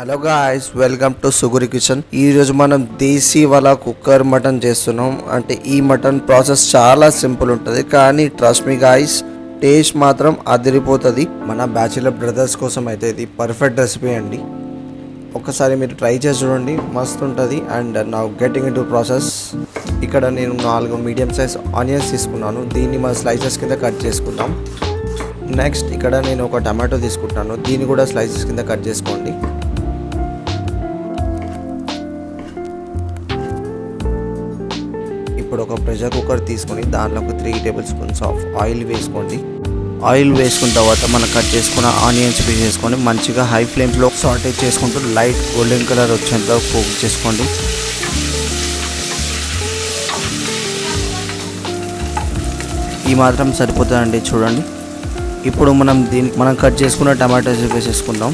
Hello guys welcome to Suguri kitchen. ఈ రోజు మనం దేశీ వాళ్ళ కుక్కర్ మటన్ చేస్తున్నాం. అంటే ఈ మటన్ ప్రాసెస్ చాలా సింపుల్ ఉంటుంది కానీ ట్రస్ట్ మీ గాయస్ టేస్ట్ మాత్రం అదిరిపోతుంది. మన బ్యాచిలర్ బ్రదర్స్ కోసం అయితే ఇది పర్ఫెక్ట్ రెసిపీ అండి. ఒకసారి మీరు ట్రై చేసి చూడండి మస్తు ఉంటుంది. అండ్ నా గెటింగ్ ఇన్ టు ప్రాసెస్ ఇక్కడ నేను నాలుగు మీడియం సైజ్ ఆనియన్స్ తీసుకున్నాను. దీన్ని మన స్లైసెస్ కింద కట్ చేసుకుందాం. నెక్స్ట్ ఇక్కడ నేను ఒక టమాటో తీసుకుంటాను దీన్ని కూడా స్లైసెస్ కింద కట్ చేసుకోండి. ఇప్పుడు ఒక ప్రెషర్ కుక్కర్ తీసుకొని దాంట్లో ఒక three tablespoons of oil వేసుకోండి. ఆయిల్ వేసుకున్న తర్వాత మనం కట్ చేసుకున్న ఆనియన్స్ పీస్ చేసుకొని మంచిగా హై ఫ్లేమ్లో సాటేజ్ చేసుకుంటూ లైట్ గోల్డెన్ కలర్ వచ్చేంత కుక్ చేసుకోండి. ఈ మాత్రం సరిపోతుందండి చూడండి. ఇప్పుడు మనం దీని మనం కట్ చేసుకున్న టమాటోస్ వేసేసుకుందాం.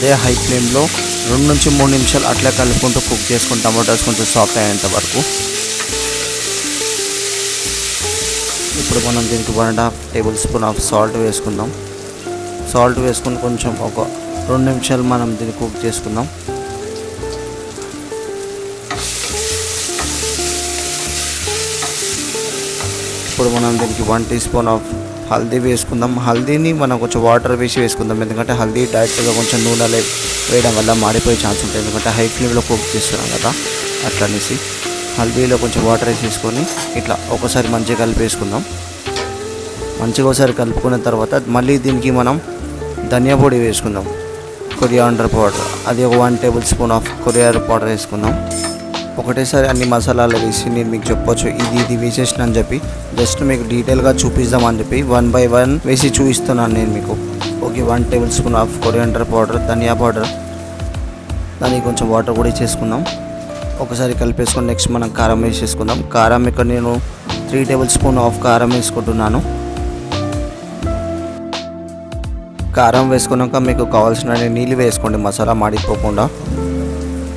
అదే హై ఫ్లేమ్లో రెండు నుంచి మూడు నిమిషాలు అట్లా కలుపుకుంటూ కుక్ చేసుకుని టమాటోస్ కొంచెం సాఫ్ట్ అయ్యేంత వరకు. ఇప్పుడు మనం దీనికి one and half tablespoon of salt వేసుకుందాం. సాల్ట్ వేసుకుని కొంచెం ఒక రెండు నిమిషాలు మనం దీన్ని కుక్ చేసుకుందాం. ఇప్పుడు మనం దీనికి one teaspoon of haldi వేసుకుందాం. హల్దీని మనం కొంచెం వాటర్ వేసి వేసుకుందాం. ఎందుకంటే హల్దీ డైరెక్ట్గా కొంచెం నూనెలో వేయడం వల్ల మాడిపోయే ఛాన్స్ ఉంటుంది. ఎందుకంటే హై ఫ్లేమ్లో కుక్ చేస్తున్నాం కదా. అట్లా అనేసి హల్దీలో కొంచెం వాటర్ వేసుకొని ఇట్లా ఒకసారి మంచిగా కలిపేసుకుందాం మంచిగా ఒకసారి కలుపుకున్న తర్వాత మళ్ళీ దీనికి మనం ధనియా పొడి వేసుకుందాం. Coriander powder. అది ఒక one tablespoon of coriander powder వేసుకుందాం. ఒకటేసారి అన్ని మసాలాలు వేసి నేను మీకు చెప్పొచ్చు. ఇది ఇది వేసేసిన అని చెప్పి జస్ట్ మీకు డీటెయిల్గా చూపిద్దామని చెప్పి వన్ బై వన్ వేసి చూపిస్తున్నాను నేను మీకు. Okay one tablespoon of coriander powder dhaniya powder. దానికి కొంచెం వాటర్ కూడా ఇచ్చేసుకుందాం ఒకసారి కలిపేసుకొని నెక్స్ట్ మనం కారం వేసేసుకుందాం. కారం ఇక్కడ నేను త్రీ టేబుల్ స్పూన్ ఆఫ్ కారం వేసుకుంటున్నాను. కారం వేసుకున్నాక మీకు కావాల్సిన నీళ్ళు వేసుకోండి. మసాలా మాడిపోకుండా.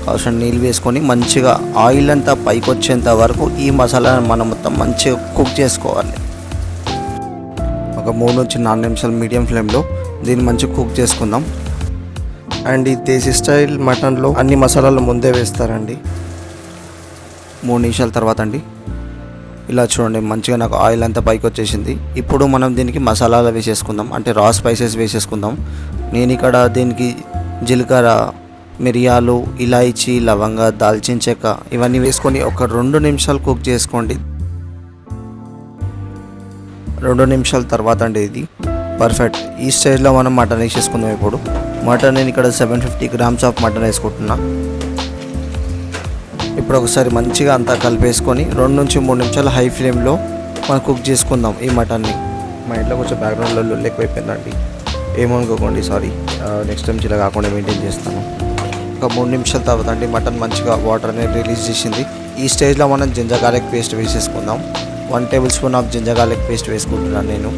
కావాల్సిన నీళ్ళు వేసుకొని మంచిగా ఆయిల్ అంతా పైకి వచ్చేంత వరకు ఈ మసాలాను మనం మొత్తం మంచిగా కుక్ చేసుకోవాలి. ఒక మూడు నుంచి నాలుగు నిమిషాలు మీడియం ఫ్లేమ్లో దీన్ని మంచిగా కుక్ చేసుకుందాం. అండ్ ఈ దేశీ స్టైల్ మటన్లో అన్ని మసాలాలు ముందే వేస్తారండి. మూడు నిమిషాల తర్వాత అండి. ఇలా చూడండి మంచిగా నాకు ఆయిల్ అంతా పైకి వచ్చేసింది ఇప్పుడు మనం దీనికి మసాలాలు వేసేసుకుందాం. అంటే రా స్పైసెస్ వేసేసుకుందాం. నేను ఇక్కడ దీనికి జీలకర్ర మిరియాలు ఇలాయచి లవంగ దాల్చిన చెక్క ఇవన్నీ వేసుకొని ఒక రెండు నిమిషాలు కుక్ చేసుకోండి. రెండు నిమిషాల తర్వాత అండి ఇది. పర్ఫెక్ట్ ఈ స్టేజ్లో మనం మటన్ వేసేసుకుందాం ఇప్పుడు. మటన్ నేను ఇక్కడ seven fifty grams of mutton వేసుకుంటున్నా. ఇప్పుడు ఒకసారి మంచిగా అంతా కలిపేసుకొని రెండు నుంచి మూడు నిమిషాలు హై ఫ్లేమ్లో మనం కుక్ చేసుకుందాం ఈ మటన్ని. మా ఇంట్లో కొంచెం బ్యాక్గ్రౌండ్లో ఎక్కువైపోయిందండి. ఏమనుకోకండి సారీ నెక్స్ట్ టైం ఇలా కాకుండా మెయింటైన్ చేస్తాను. ఒక మూడు నిమిషాల తర్వాత అండి మటన్ మంచిగా వాటర్ అనేది రిలీజ్ చేసింది. ఈ స్టేజ్లో మనం జింజర్ గార్లిక్ పేస్ట్ వేసేసుకుందాం. One tablespoon of ginger garlic paste వేసుకుంటున్నాను నేను.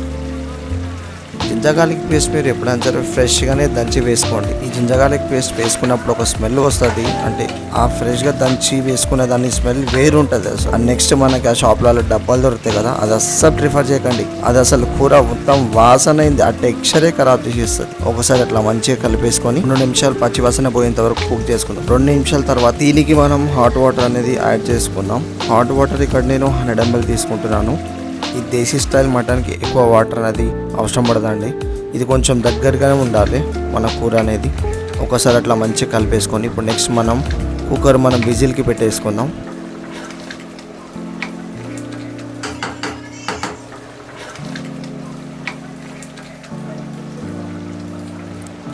జింజర్ పేస్ట్ మీరు ఎప్పుడైనా సరే ఫ్రెష్గానే దంచి వేసుకోండి. ఈ జింజర్ పేస్ట్ వేసుకున్నప్పుడు ఒక స్మెల్ వస్తుంది. అంటే ఆ ఫ్రెష్గా దంచి వేసుకున్న దాని స్మెల్ వేరు ఉంటుంది అసలు. అండ్ నెక్స్ట్ మనకి ఆ షాప్లలో డబ్బాలు దొరుకుతాయి కదా అది అస్సలు ప్రిఫర్ చేయకండి. అది అసలు కూర మొత్తం వాసన అయింది. ఆ టెక్స్చరే ఖరాబ్ చేసేస్తుంది. ఒకసారి అట్లా మంచిగా కలిపేసుకొని రెండు నిమిషాలు పచ్చి వాసన పోయేంత వరకు కుక్ చేసుకుందాం. రెండు నిమిషాల తర్వాత దీనికి మనం హాట్ వాటర్ అనేది యాడ్ చేసుకుందాం. హాట్ వాటర్ ఇక్కడ నేను హండ్రెడ్ ఎంఎల్ తీసుకుంటున్నాను. ఈ దేశీ స్టైల్ మటన్కి ఎక్కువ వాటర్ అనేది అవసరం పడదండి. ఇది కొంచెం దగ్గరగానే ఉండాలి మన కూర అనేది. ఒకసారి అట్లా మంచిగా కలిపేసుకొని ఇప్పుడు నెక్స్ట్ మనం కుక్కర్ మనం విజిల్కి పెట్టేసుకుందాం.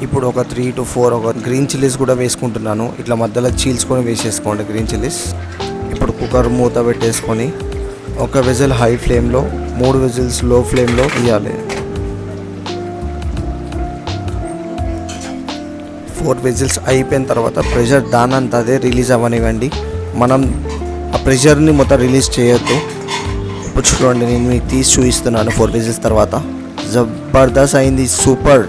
ఇప్పుడు ఒక త్రీ టు ఫోర్ ఒక గ్రీన్ చిల్లీస్ కూడా వేసుకుంటున్నాను. ఇట్లా మధ్యలో చీల్చుకొని వేసేసుకోండి గ్రీన్ చిల్లీస్ ఇప్పుడు కుక్కర్ మూత పెట్టేసుకొని ఒక విజిల్ హై ఫ్లేమ్లో మూడు విజిల్స్లో ఫ్లేమ్లో ఇవ్వాలి ఫోర్ విజిల్స్ అయిపోయిన తర్వాత ప్రెషర్ దానంత అదే రిలీజ్ అవ్వనివ్వండి. మనం ఆ ప్రెషర్ని మొత్తం రిలీజ్ చేయొద్దు. ఇప్పుడు చూడండి నేను మీకు తీసి చూపిస్తున్నాను ఫోర్ విజిల్స్ తర్వాత. జబర్దస్త్ అయింది సూపర్.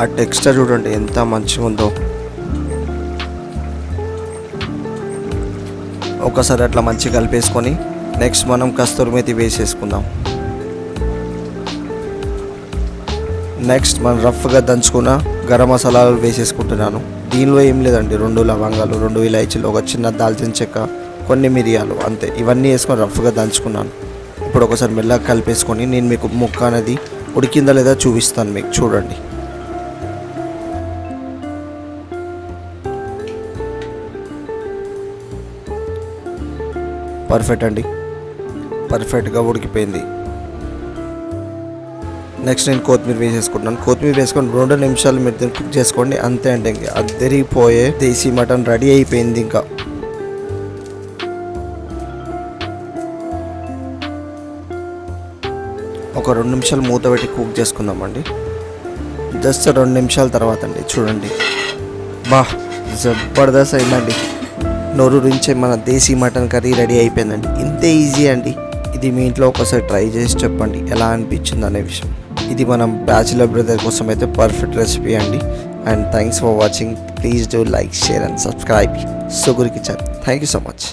ఆ టెక్స్చర్ చూడండి ఎంత మంచిగా ఉందో. ఒకసారి అట్లా మంచిగా కలిపేసుకొని నెక్స్ట్ మనం కస్తూరి మేతి వేసేసుకుందాం నెక్స్ట్ మనం రఫ్గా దంచుకున్న గరం మసాలాలు వేసేసుకుంటున్నాను దీనిలో ఏం లేదండి రెండు లవంగాలు రెండు ఇలాచీలు ఒక చిన్న దాల్చిన చెక్క కొన్ని మిరియాలు అంతే. ఇవన్నీ వేసుకొని రఫ్గా దంచుకున్నాను. ఇప్పుడు ఒకసారి మెల్లగా కలిపేసుకొని నేను మీకు ముక్క అనేది ఉడికిందా లేదా చూపిస్తాను మీకు. చూడండి. పర్ఫెక్ట్ అండి. పర్ఫెక్ట్గా ఉడికిపోయింది. నెక్స్ట్ నేను కొత్తిమీర వేసేసుకుంటున్నాను. కొత్తిమీర వేసుకొని రెండు నిమిషాలు మీరు కుక్ చేసుకోండి. అంతే అంటే ఇంకా అద్దరిపోయే దేశీ మటన్ రెడీ అయిపోయింది ఇంకా. ఒక రెండు నిమిషాలు మూత పెట్టి కుక్ చేసుకుందామండి. జస్ట్ రెండు నిమిషాల తర్వాత అండి చూడండి. బా జబర్దస్త్ అయిందండి. నోరు నోరూరించే మన దేశీ మటన్ కర్రీ రెడీ అయిపోయిందండి. ఇంతే ఈజీ అండి. ఇది మీ ఇంట్లో ఒకసారి ట్రై చేసి చెప్పండి ఎలా అనిపించింది అనే విషయం. ఇది మనం బ్యాచిలర్ బ్రదర్ కోసం అయితే పర్ఫెక్ట్ రెసిపీ అండి. And thanks for watching please do like share and subscribe Suguri kitchen thank you so much